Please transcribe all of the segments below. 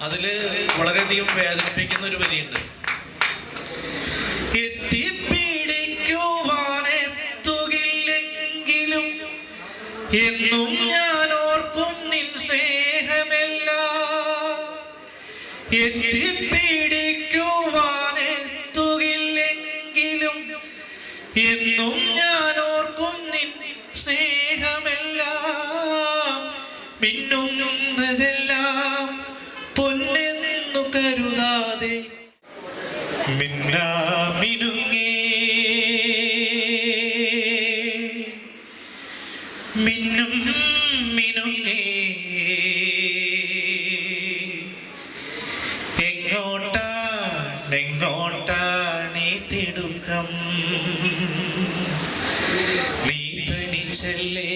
അതിൽ വളരെയധികം വേദനിപ്പിക്കുന്ന ഒരു വരിയുണ്ട് എത്തിപ്പിടിക്കുവാനെത്തുകില്ലെങ്കിലും എന്നും ഞാൻ ഓർക്കും നിൻ സ്നേഹമല്ല. എത്തിപ്പിടിക്കുവാനെത്തുകില്ലെങ്കിലും എന്നും ഞാൻ ഓർക്കും നിൻ സ്നേഹമെല്ലാം. മിന്നുന്നതെല്ലാം മിന്നാമിനുങ്ങേ മിന്നും നീ തനിച്ചല്ലേ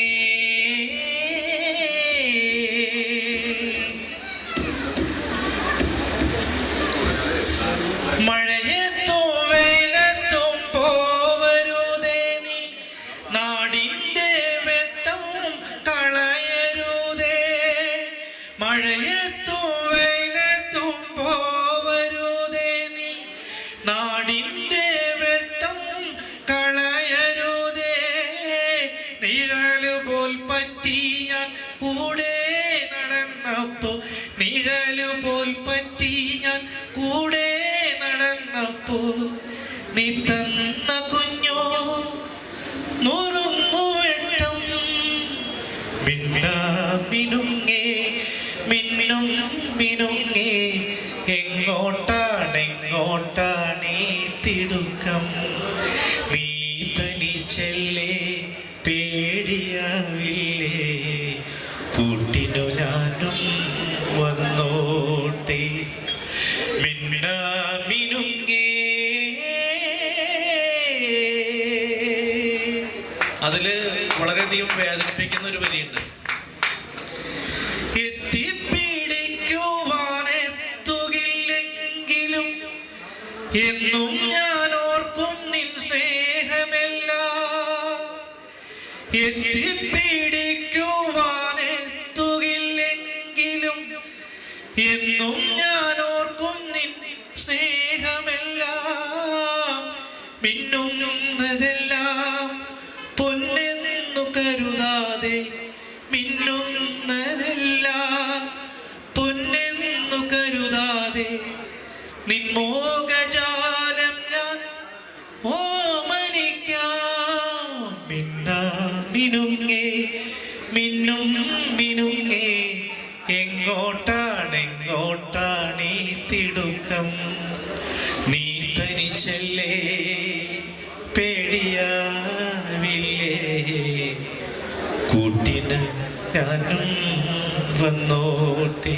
നിഴൽ പോൽ പറ്റി ഞാൻ കൂടെ നടന്നപ്പോ നിഴൽ പോൽ പറ്റി ഞാൻ കൂടെ നടന്നപ്പോ നീ തന്ന കുഞ്ഞോ നുറുങ്ങു വെട്ടം. മിന്നാ മിനുങ്ങേ മിന്നും മിനുങ്ങേ എങ്ങോട്ടാണെങ്ങോട്ടാണീ പേടിയാവില്ലേ? കൂട്ടിനു ഞാനും വന്നോട്ടെ. മിന്നാ മിനുങ്ങേ അതിൽ വളരെയധികം വേദനിപ്പിക്കുന്ന ഒരു വരിയുണ്ട്. എത്തിപ്പിടിക്കുവാനെത്തുകില്ലെങ്കിലും എന്നും ഞാൻ എത്തിപ്പിടിക്കുവാനെത്തുകില്ലെങ്കിലും എന്നും ഞാൻ ഓർക്കും നിൻ സ്നേഹമെല്ലാം. മിന്നുന്നതെല്ലാം പൊന്നെന്നു കരുതാതെ മിന്നുന്നതെല്ലാം പൊന്നെന്നു കരുതാതെ നിൻമോകജാലം ഞാൻ ഓമനിക്കാം. മിന്നാ തിടുക്കം നീ തനിച്ചല്ലേ പേടിയാവില്ലേ? കൂട്ടിന് ഞാനും വന്നോട്ടെ.